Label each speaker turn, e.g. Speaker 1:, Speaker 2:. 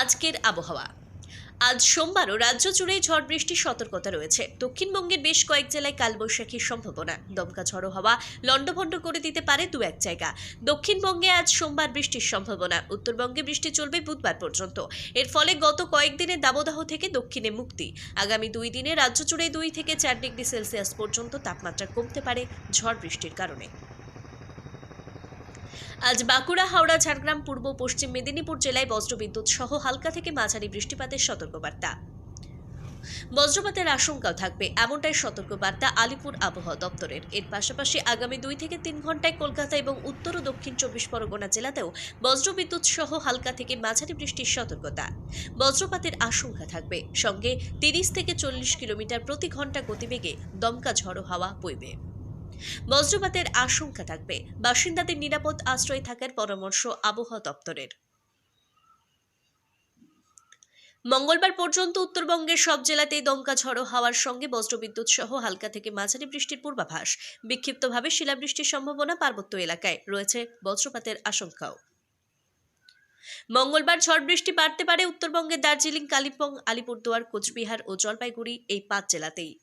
Speaker 1: আজকের আবহাওয়া। আজ সোমবারও রাজ্য জুড়ে ঝড় বৃষ্টির সতর্কতা রয়েছে। দক্ষিণবঙ্গের বেশ কয়েক জেলায় কালবৈশাখীর সম্ভাবনা। দমকা ঝড়ো হাওয়া লণ্ডভণ্ড করে দিতে পারে দু এক জায়গা। দক্ষিণবঙ্গে আজ সোমবার বৃষ্টির সম্ভাবনা। উত্তরবঙ্গে বৃষ্টি চলবে বুধবার পর্যন্ত। এর ফলে গত কয়েকদিনের দাবদাহ থেকে দক্ষিণে মুক্তি। আগামী দুই দিনে রাজ্য জুড়ে দুই থেকে চার ডিগ্রি সেলসিয়াস পর্যন্ত তাপমাত্রা কমতে পারে ঝড় বৃষ্টির কারণে। আজ বাঁকুড়া, হাওড়া, ঝাড়গ্রাম, পূর্ব, পশ্চিম মেদিনীপুর জেলায় বজ্রবিদ্যুৎ সহ হালকা থেকে মাঝারি বৃষ্টিপাতের সতর্কবার্তা। বজ্রপাতের আশঙ্কাও থাকবে, এমনটাই সতর্কবার্তা আলিপুর আবহাওয়া দপ্তরের। এর পাশাপাশি আগামী দুই থেকে তিন ঘন্টায় কলকাতা এবং উত্তর ও দক্ষিণ চব্বিশ পরগনা জেলাতেও বজ্রবিদ্যুৎ সহ হালকা থেকে মাঝারি বৃষ্টির সতর্কতা। বজ্রপাতের আশঙ্কা থাকবে, সঙ্গে তিরিশ থেকে চল্লিশ কিলোমিটার প্রতি ঘণ্টা গতিবেগে দমকা ঝড়ো হাওয়া বইবে। বজ্রপাতের আশঙ্কা থাকবে। বাসিন্দাদের নিরাপদ আশ্রয়ে থাকার পরামর্শ আবহাওয়া দপ্তরের। মঙ্গলবার পর্যন্ত উত্তরবঙ্গের সব জেলাতেই দমকা ঝড়ো হাওয়ার সঙ্গে বজ্রবিদ্যুৎ সহ হালকা থেকে মাঝারি বৃষ্টির পূর্বাভাস। বিক্ষিপ্তভাবে শিলাবৃষ্টির সম্ভাবনা পার্বত্য এলাকায়। রয়েছে বজ্রপাতের আশঙ্কাও। মঙ্গলবার ঝড় বৃষ্টি বাড়তে পারে উত্তরবঙ্গের দার্জিলিং, কালিম্পং, আলিপুরদুয়ার, কোচবিহার ও জলপাইগুড়ি এই পাঁচ জেলাতেই।